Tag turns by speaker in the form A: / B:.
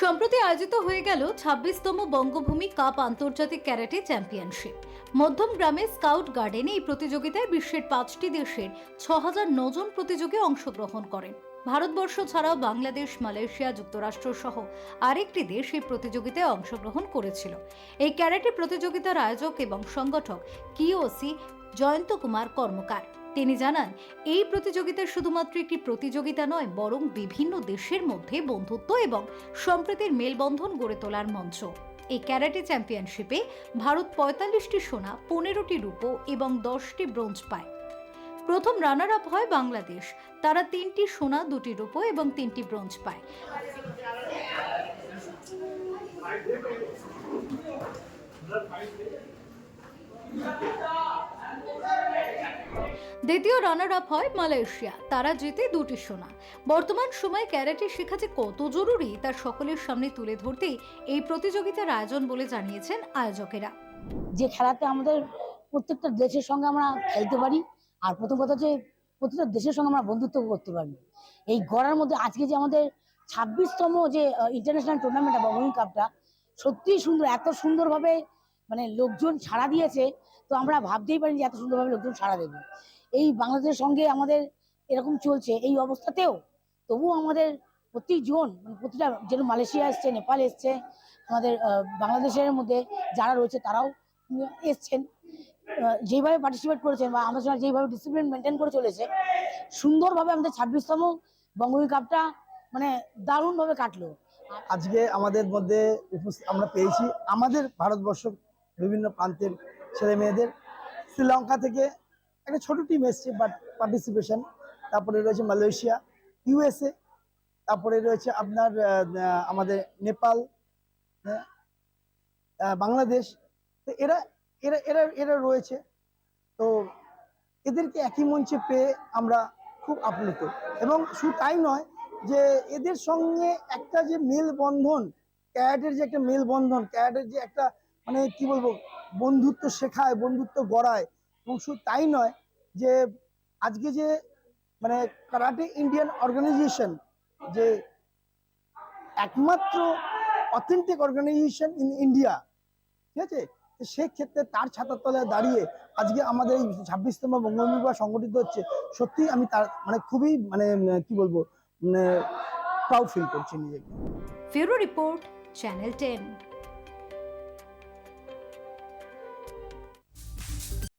A: সম্প্রতি আয়োজিত হয়ে গেল ছাব্বিশতম বঙ্গভূমি কাপ আন্তর্জাতিক ক্যারাটে চ্যাম্পিয়নশিপ। মধ্যম গ্রামে স্কাউট গার্ডেনে এই প্রতিযোগিতায় বিশ্বের পাঁচটি দেশের ছ হাজার নজন প্রতিযোগী অংশগ্রহণ করেন। ভারতবর্ষ ছাড়াও বাংলাদেশ, মালয়েশিয়া, যুক্তরাষ্ট্র সহ আরেকটি দেশ এই প্রতিযোগিতায় অংশগ্রহণ করেছিল। এই ক্যারাটে প্রতিযোগিতার আয়োজক এবং সংগঠক কিওসি জয়ন্ত কুমার কর্মকার। তিনি জানান, এই প্রতিযোগিতা শুধুমাত্র একটি প্রতিযোগিতা নয়, বরং বিভিন্ন দেশের মধ্যে বন্ধুত্ব এবং সম্প্রীতির মেলবন্ধন গড়ে তোলার মঞ্চ। এই ক্যারাটে চ্যাম্পিয়নশিপে ভারত পঁয়তাল্লিশটি সোনা, পনেরোটি রূপো এবং দশটি ব্রোঞ্জ পায়। প্রথম রানার আপ হয় বাংলাদেশ। তারা তিনটি সোনা, দুটি রূপো এবং তিনটি ব্রোঞ্জ পায়। দ্বিতীয় রানার আপ হয় মালয়েশিয়া। তারা জেতে দুটি সোনা। বর্তমান সময়ে ক্যারাটে শেখা যে কত জরুরি, তা সকলের সামনে তুলে ধরতেই এই প্রতিযোগিতার আয়োজন বলে জানিয়েছেন আয়োজকেরা।
B: যে খেলাতে আমাদের প্রত্যেকটা দেশের সঙ্গে আমরা খেলতে পারি, আর প্রথম কথা হচ্ছে প্রত্যেকটা দেশের সঙ্গে আমরা বন্ধুত্ব করতে পারি। এই গড়ার মধ্যে আজকে যে আমাদের ছাব্বিশতম যে ইন্টারন্যাশনাল টুর্নামেন্ট বঙ্গবন্ধু কাপটা সত্যিই সুন্দর, এত সুন্দরভাবে মানে লোকজন ছাড়া দিয়েছে। তো আমরা ভাবতেই পারি যে এত সুন্দরভাবে লোকজন ছাড়া দেবে। এই বাংলাদেশের সঙ্গে আমাদের এরকম চলছে এই অবস্থাতেও তবুও আমাদের প্রতিজন মানে প্রতিটা যেরকম মালয়েশিয়া এসছে নেপাল এসছে আমাদের বাংলাদেশের মধ্যে যারা রয়েছে তারাও এসছেন। আহ, যেইভাবে পার্টিসিপেট করেছেন বা আমাদের সঙ্গে যেইভাবে ডিসিপ্লিন মেনটেন করে চলেছে সুন্দরভাবে আমাদের ছাব্বিশতম বঙ্গবন্ধু কাপটা মানে দারুণভাবে কাটলো।
C: আজকে আমাদের মধ্যে আমরা পেয়েছি। আমাদের ভারতবর্ষ বিভিন্ন প্রান্তের ছেলে মেয়েদের। শ্রীলঙ্কা থেকে একটা ছোট টিম এসছে বাট পার্টিসিপেশন তারপরে রয়েছে মালয়েশিয়া ইউএসএ তারপরে রয়েছে আপনার আমাদের নেপাল হ্যাঁ, বাংলাদেশ। তো এরা এরা এরা এরা রয়েছে। তো এদেরকে একই মঞ্চে পেয়ে আমরা খুব আপ্লুত। এবং শুধু তাই নয় যে এদের সঙ্গে একটা যে মেলবন্ধন ক্যারেটের যে একটা মেলবন্ধন ক্যারেটের যে একটা মানে কি বলব, বন্ধুত্ব শেখায়, বন্ধুত্ব গড়ায়। এবং শুধু তাই নয় যে, আজকে যে মানে কারাটে ইন্ডিয়ান অর্গানাইজেশন যে একমাত্র অথেন্টিক অর্গানাইজেশন ইন ইন্ডিয়া ঠিক আছে? সেক্ষেত্রে তার ছাতার তলায় দাঁড়িয়ে আজকে আমাদের এই ছাব্বিশতম বঙ্গবন্ধু সংগঠিত হচ্ছে সত্যি আমি তার মানে খুবই মানে কি বলব প্রাউড ফিল করছি নিজেকে।
A: ফেরো রিপোর্ট, চ্যানেল টেন।